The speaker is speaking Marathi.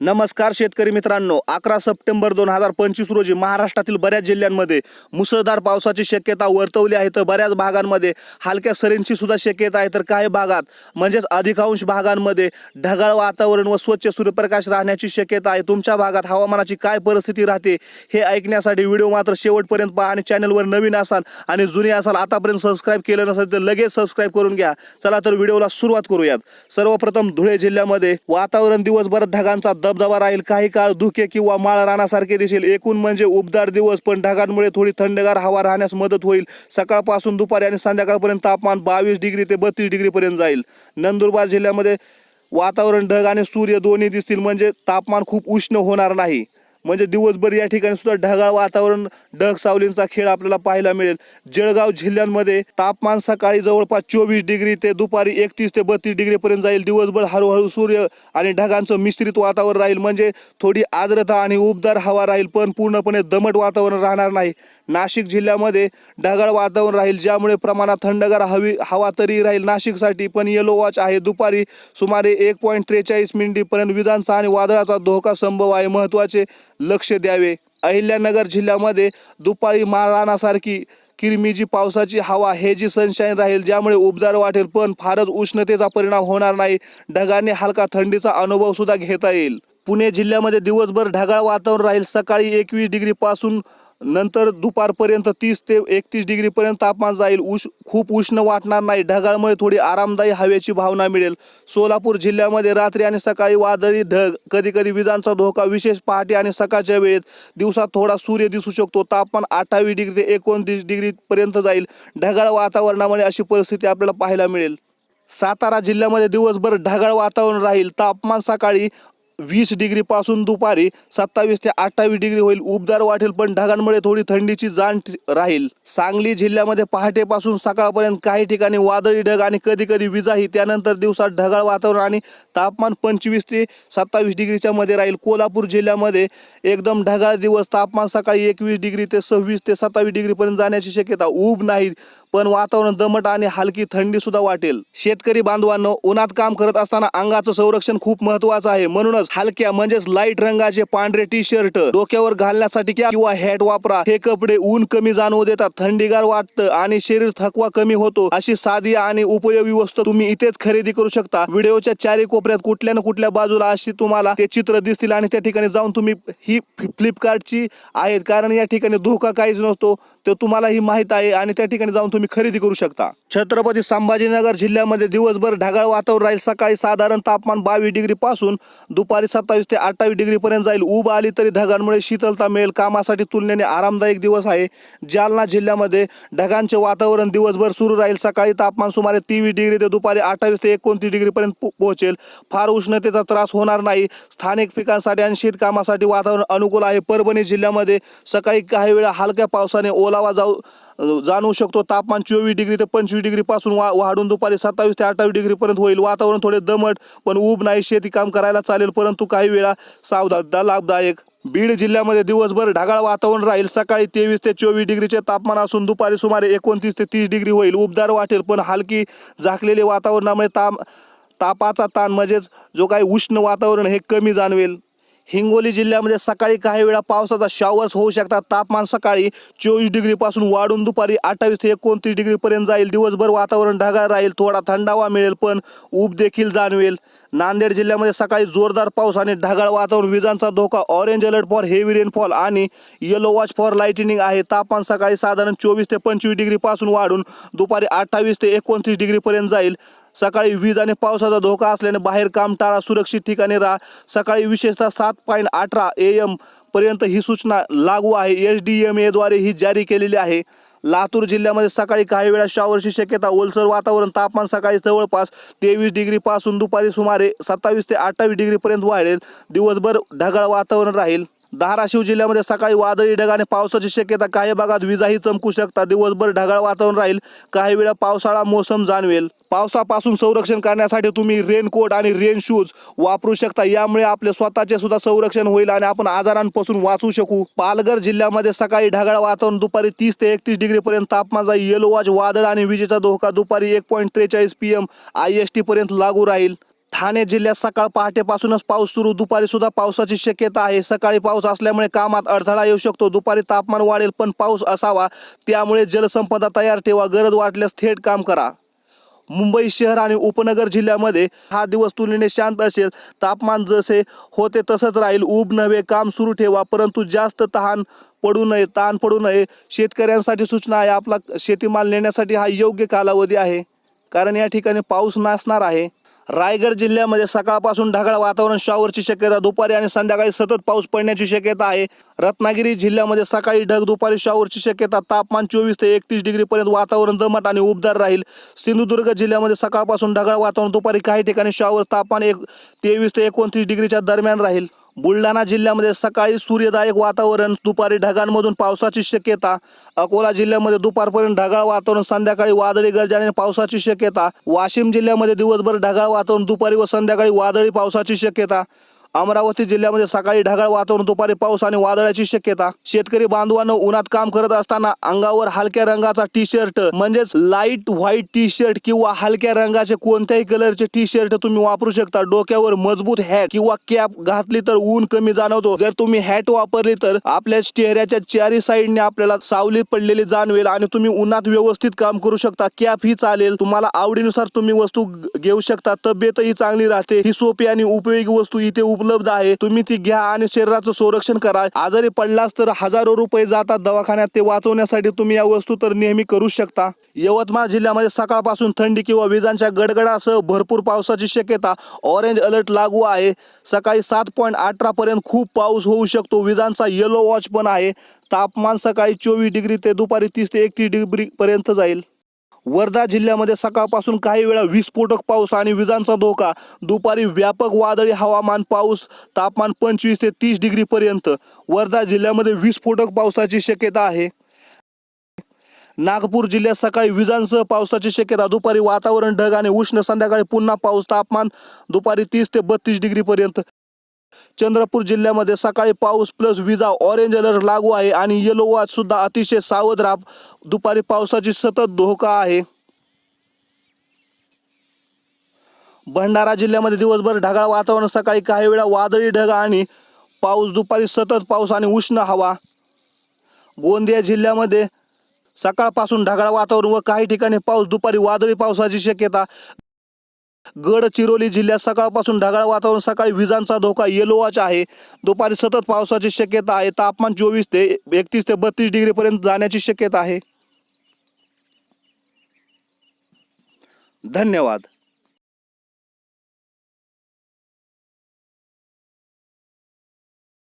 नमस्कार शेतकरी मित्रांनो अकरा सप्टेंबर दोन हजार पंचवीस रोजी महाराष्ट्रातील बऱ्याच जिल्ह्यांमध्ये मुसळधार पावसाची शक्यता वर्तवली आहे. तर बऱ्याच भागांमध्ये हलक्या सरींची सुद्धा शक्यता आहे. तर काही भागात म्हणजेच अधिकांश भागांमध्ये ढगाळ वातावरण व स्वच्छ सूर्यप्रकाश राहण्याची शक्यता आहे. तुमच्या भागात हवामानाची काय परिस्थिती राहते हे ऐकण्यासाठी व्हिडिओ मात्र शेवटपर्यंत पहा आणि चॅनलवर नवीन असाल आणि जुने असाल आतापर्यंत सबस्क्राईब केलं नसेल तर लगेच सबस्क्राईब करून घ्या. चला तर व्हिडिओला सुरुवात करूयात. सर्वप्रथम धुळे जिल्ह्यामध्ये वातावरण दिवसभर ढगांचा दबदबा राहील. काही काळ धुके किंवा माळ रानासारखे दिसेल. एकूण म्हणजे उबदार दिवस पण ढगांमुळे थोडी थंडगार हवा राहण्यास मदत होईल. सकाळपासून दुपारी आणि संध्याकाळपर्यंत तापमान बावीस डिग्री ते बत्तीस डिग्रीपर्यंत जाईल. नंदुरबार जिल्ह्यामध्ये वातावरण ढग आणि सूर्य दोन्ही दिसतील. म्हणजे तापमान खूप उष्ण होणार नाही. म्हणजे दिवसभर या ठिकाणी सुद्धा ढगाळ वातावरण ढग सावलींचा खेळ आपल्याला पाहायला मिळेल. जळगाव जिल्ह्यांमध्ये तापमान सकाळी जवळपास चोवीस डिग्री ते दुपारी एकतीस ते बत्तीस डिग्रीपर्यंत जाईल. दिवसभर हळूहळू सूर्य आणि ढगांचं मिश्रित वातावरण राहील. म्हणजे थोडी आर्द्रता आणि उबदार हवा राहील पण पूर्णपणे दमट वातावरण राहणार नाही. नाशिक जिल्ह्यामध्ये ढगाळ वातावरण राहील ज्यामुळे प्रमाणात थंडगार हवी हवा तरी राहील नाशिकसाठी पण येलो वॉच आहे. दुपारी सुमारे एक पॉईंट त्रेचाळीस मिनिटीपर्यंत विजांचा आणि वादळाचा धोका संभव आहे. महत्त्वाचे लक्ष द्यावे. अहिल्यानगर जिल्ह्यामध्ये दुपारी मारणासारखी किरमिजी पावसाची हवा हे जी सनशाईन राहील ज्यामुळे उबदार वाटेल पण फारच उष्णतेचा परिणाम होणार नाही. ढगाने हलका थंडीचा अनुभव सुद्धा घेता येईल. पुणे जिल्ह्यामध्ये दिवसभर ढगाळ वातावरण राहील. सकाळी एकवीस डिग्री पासून नंतर दुपारपर्यंत तीस ते एकतीस डिग्रीपर्यंत तापमान जाईल. उष खूप उष्ण वाटणार नाही. ढगाळमुळे थोडी आरामदायी हवेची भावना मिळेल. सोलापूर जिल्ह्यामध्ये रात्री आणि सकाळी वादळी ढग. कधी कधी विजांचा धोका विशेष पहाटे आणि सकाळच्या वेळेत. दिवसात थोडा सूर्य दिसू शकतो. तापमान अठ्ठावीस डिग्री ते एकोणतीस डिग्रीपर्यंत जाईल. ढगाळ वातावरणामुळे अशी परिस्थिती आपल्याला पाहायला मिळेल. सातारा जिल्ह्यामध्ये दिवसभर ढगाळ वातावरण राहील. तापमान सकाळी वीस डिग्रीपासून दुपारी सत्तावीस ते अठ्ठावीस डिग्री होईल. उबदार वाटेल पण ढगांमुळे थोडी थंडीची जाण राहील. सांगली जिल्ह्यामध्ये पहाटेपासून सकाळपर्यंत काही ठिकाणी वादळी ढग आणि कधी कधी विजाही. त्यानंतर दिवसात ढगाळ वातावरण आणि तापमान पंचवीस ते सत्तावीस डिग्रीच्या मध्ये राहील. कोल्हापूर जिल्ह्यामध्ये एकदम ढगाळ दिवस. तापमान सकाळी एकवीस डिग्री ते सव्वीस ते सत्तावीस डिग्रीपर्यंत जाण्याची शक्यता. ऊब नाही पण वातावरण दमट आणि हलकी थंडी सुद्धा वाटेल. शेतकरी बांधवांनो उन्हात काम करत असताना अंगाचं संरक्षण खूप महत्वाचं आहे. म्हणूनच हलक्या म्हणजेच लाइट रंगाचे पांढरे टी शर्ट डोक्यावर घालण्यासाठी किंवा- हॅट वापरा. हे कपडे ऊन कमी जाणवू देतात थंडीगार वाटतं आणि शरीर थकवा कमी होतो. अशी साधी आणि उपयोगी वस्तू तुम्ही इथेच खरेदी करू शकता. व्हिडिओच्या चारी कोपऱ्यात कुठल्या ना कुठल्या बाजूला अशी तुम्हाला ते चित्र दिसतील आणि त्या ठिकाणी जाऊन तुम्ही ही फ्लिपकार्टची आहेत. कारण या ठिकाणी धोका काहीच नसतो. ते तुम्हाला ही माहीत आहे आणि त्या ठिकाणी जाऊन तुम्ही खरेदी करू शकता. छत्रपती संभाजीनगर जिल्ह्यामध्ये दिवसभर ढगाळ वातावरण राहील. सकाळी साधारण तापमान बावीस डिग्री पासून दुपारी सत्तावीस ते अठ्ठावीस डिग्री पर्यंत जाईल. ऊब आली तरी ढगांमुळे शीतलता मिळेल. कामासाठी तुलनेने आरामदायक दिवस आहे. जालना जिल्ह्यामध्ये ढगांचे वातावरण दिवसभर सुरू राहील. सकाळी तापमान सुमारे तेवीस डिग्री ते दुपारी अठ्ठावीस ते एकोणतीस डिग्रीपर्यंत पोहोचेल. फार उष्णतेचा त्रास होणार नाही. स्थानिक पिकांसाठी आणि शेतकामासाठी वातावरण अनुकूल आहे. परभणी जिल्ह्यामध्ये सकाळी काही वेळा हलक्या पावसाने ओलावा जाऊ जाणवू शकतो तापमान चोवीस डिग्री ते पंचवीस डिग्रीपासून वा वाढून दुपारी सत्तावीस ते अठ्ठावीस डिग्रीपर्यंत होईल. वातावरण थोडे दमट पण ऊब नाही. शेती काम करायला चालेल परंतु काही वेळा सावधान लाभदायक. बीड जिल्ह्यामध्ये दिवसभर ढगाळ वातावरण राहील. सकाळी तेवीस ते चोवीस डिग्रीचे तापमान असून दुपारी सुमारे एकोणतीस ते तीस डिग्री होईल. उबदार वाटेल पण हलकी झाकलेले वातावरणामुळे ताप तापाचा ताण म्हणजेच जो काही उष्ण वातावरण हे कमी जाणवेल. हिंगोली जिल्ह्यामध्ये सकाळी काही वेळा पावसाचा शॉवर्स होऊ शकतात. तापमान सकाळी चोवीस डिग्रीपासून वाढून दुपारी अठ्ठावीस ते एकोणतीस डिग्रीपर्यंत जाईल. दिवसभर वातावरण ढगाळ राहील थोडा थंडावा मिळेल पण ऊब देखील जाणवेल. नांदेड जिल्ह्यामध्ये सकाळी जोरदार पाऊस आणि ढगाळ वातावरण. विजांचा धोका orange alert for heavy rainfall आणि येलो वॉच फॉर लाईटनिंग आहे. तापमान सकाळी साधारण चोवीस ते पंचवीस डिग्रीपासून वाढून दुपारी अठ्ठावीस ते एकोणतीस डिग्रीपर्यंत जाईल. सकाळी वीज आणि पावसाचा धोका असल्याने बाहेर काम टाळा सुरक्षित ठिकाणी राहा. सकाळी विशेषतः सात पॉईंट अठरा ए एम पर्यंत ही सूचना लागू आहे. एच डी एम एद्वारे ही जारी केलेली आहे. लातूर जिल्ह्यामध्ये सकाळी काही वेळा शॉवरची शक्यता ओलसर वातावरण तापमान सकाळी जवळपास तेवीस डिग्रीपासून दुपारी सुमारे सत्तावीस ते अठ्ठावीस डिग्रीपर्यंत वाढेल. दिवसभर ढगाळ वातावरण राहील. धाराशिव जिल्ह्यामध्ये सकाळी वादळी ढग आणि पावसाची शक्यता काही भागात विजाही चमकू शकतात. दिवसभर ढगाळ वातावरण राहील. काही वेळा पावसाळा मोसम जाणवेल. पावसापासून संरक्षण करण्यासाठी तुम्ही रेनकोट आणि रेन शूज वापरू शकता. यामुळे आपले स्वतःचे सुद्धा संरक्षण होईल आणि आपण आजारांपासून वाचू शकू. पालघर जिल्ह्यामध्ये सकाळी ढगाळ वातावरण दुपारी तीस ते एकतीस डिग्रीपर्यंत तापमान तापमानाचा येलो वॉच वादळ आणि विजेचा धोका दुपारी एक पॉईंट त्रेचाळीस P M I S T पर्यंत लागू राहील. ठाणे जिल्ह्यात सकाळ पहाटेपासूनच पाऊस सुरू. दुपारी सुद्धा पावसाची शक्यता आहे. सकाळी पाऊस असल्यामुळे कामात अडथळा येऊ शकतो. दुपारी तापमान वाढेल पण पाऊस असावा. त्यामुळे जलसंपदा तयार ठेवा. गरज वाटल्यास थेट काम करा. मुंबई शहर आणि उपनगर जिल्ह्यामध्ये हा दिवस तुलनेने शांत असेल. तापमान जसे होते तसंच राहील. ऊब नव्हे काम सुरू ठेवा. परंतु जास्त तहान पडू नये ताण पडू नये. शेतकऱ्यांसाठी सूचना आहे. आपला शेतीमाल नेण्यासाठी हा योग्य कालावधी आहे. कारण या ठिकाणी पाऊस नसणार आहे. रायगड जिल्ह्यामध्ये सकाळपासून ढगाळ वातावरण शॉवरची शक्यता दुपारी आणि संध्याकाळी सतत पाऊस पडण्याची शक्यता आहे. रत्नागिरी जिल्ह्यामध्ये सकाळी ढग दुपारी शॉवरची शक्यता तापमान चोवीस ते एकतीस डिग्रीपर्यंत वातावरण दमट आणि उबदार राहील. सिंधुदुर्ग जिल्ह्यामध्ये सकाळपासून ढगाळ वातावरण दुपारी काही ठिकाणी शॉवर तापमान एक तेवीस ते एकोणतीस डिग्रीच्या दरम्यान राहील. बुलढाणा जिल्ह्यामध्ये सकाळी सूर्यदायक वातावरण दुपारी ढगांमधून पावसाची शक्यता अकोला जिल्ह्यामध्ये दुपारपर्यंत ढगाळ वातावरण संध्याकाळी वादळी गर्जने पावसाची शक्यता वाशिम जिल्ह्यामध्ये दिवसभर ढगाळ वातावरण दुपारी व संध्याकाळी वादळी पावसाची शक्यता अमरावती जिल्ह्यामध्ये सकाळी ढगाळ वातावरण दुपारी पाऊस आणि वादळाची शक्यता. शेतकरी बांधवांना उन्हात काम करत असताना अंगावर हलक्या रंगाचा टी शर्ट म्हणजेच लाइट व्हाईट टी शर्ट किंवा हलक्या रंगाचे कोणत्याही कलरचे टी शर्ट तुम्ही वापरू शकता. डोक्यावर मजबूत हॅट किंवा कॅप घातली तर ऊन कमी जाणवतो. जर तुम्ही हॅट वापरली तर आपल्या चेहऱ्याच्या चारी साईडने आपल्याला सावली पडलेली जाणवेल आणि तुम्ही उन्हात व्यवस्थित काम करू शकता. कॅप ही चालेल. तुम्हाला आवडीनुसार तुम्ही वस्तू घेऊ शकता. तब्येतही चांगली राहते. ही सोपी आणि उपयोगी वस्तू इथे उपलब्ध आहे. तुम्ही ती घ्या आणि शरीराचं संरक्षण करा. आजारी पडलास तर हजारो रुपये जातात दवाखान्यात. ते वाचवण्यासाठी तुम्ही या वस्तू तर नेहमी करू शकता. यवतमाळ जिल्ह्यामध्ये सकाळपासून थंडी किंवा विजांच्या गडगडासह भरपूर पावसाची शक्यता. ऑरेंज अलर्ट लागू आहे. सकाळी सात पॉईंट अठरा पर्यंत खूप पाऊस होऊ शकतो. विजांचा येलो वॉच पण आहे. तापमान सकाळी चोवीस डिग्री ते दुपारी तीस ते एकतीस डिग्री पर्यंत जाईल. वर्धा जिल्ह्यामध्ये सकाळपासून काही वेळा विस्फोटक पाऊस आणि विजांचा धोका. दुपारी व्यापक वादळी हवामान पाऊस तापमान पंचवीस ते तीस डिग्रीपर्यंत वर्धा जिल्ह्यामध्ये विस्फोटक पावसाची शक्यता आहे. नागपूर जिल्ह्यात सकाळी विजांसह पावसाची शक्यता. दुपारी वातावरण ढग आणि उष्ण संध्याकाळी पुन्हा पाऊस तापमान दुपारी तीस ते बत्तीस डिग्रीपर्यंत चंद्रपूर जिल्ह्यामध्ये सकाळी पाऊस प्लस विजा ऑरेंज अलर्ट लागू आहे आणि येलो वॉच सुद्धा अतिशय सावध राब दुपारी पावसाची सतत धोका आहे. भंडारा जिल्ह्यामध्ये दिवसभर ढगाळ वातावरण सकाळी काही वेळा वादळी ढग आणि पाऊस दुपारी सतत पाऊस आणि उष्ण हवा. गोंदिया जिल्ह्यामध्ये सकाळपासून ढगाळ वातावरण व काही ठिकाणी पाऊस दुपारी वादळी पावसाची शक्यता. गडचिरोली जिल्ह्यात सकाळपासून ढगाळ वातावरण सकाळी विजांचा धोका येलो वॉच आहे. दुपारी सतत पावसाची शक्यता आहे. तापमान चोवीस ते एकतीस ते बत्तीस डिग्रीपर्यंत जाण्याची शक्यता आहे. धन्यवाद.